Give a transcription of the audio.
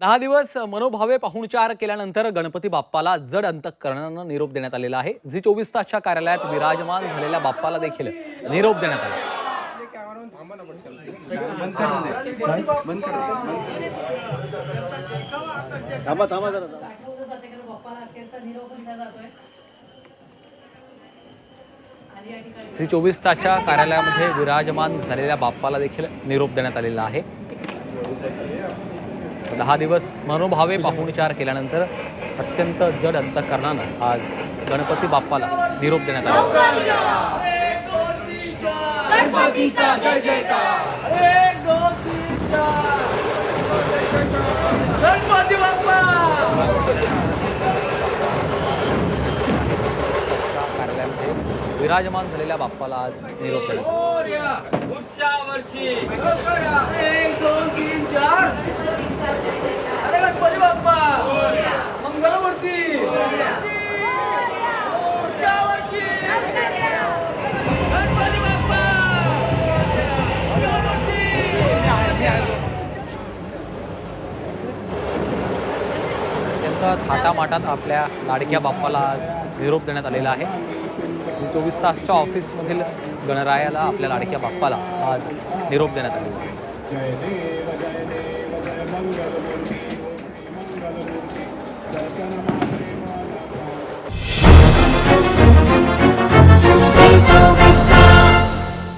दहा दिवस मनोभावे पाहुणचार केल्यानंतर गणपती बाप्पाला जड अंतकरणानं निरोप देण्यात आलेला आहे. झी चोवीस तासच्या कार्यालयात विराजमान झालेल्या बाप्पाला देखील निरोप देण्यात आला. झी चोवीस तासच्या कार्यालयामध्ये विराजमान झालेल्या बाप्पाला देखील निरोप देण्यात आलेला आहे. दहा दिवस मनोभावे पाहुणचार केल्यानंतर अत्यंत जड अंतकरणानं आज गणपती बाप्पाला निरोप देण्यात आला. विराजमान झालेल्या बाप्पाला आज निरोप देण्यात अत्यंत थाटामाटात आपल्या लाडक्या बाप्पाला आज निरोप देण्यात आलेला आहे. जे चोवीस तासच्या ऑफिसमधील गणरायाला आपल्या लाडक्या बाप्पाला आज निरोप देण्यात आलेला आहे.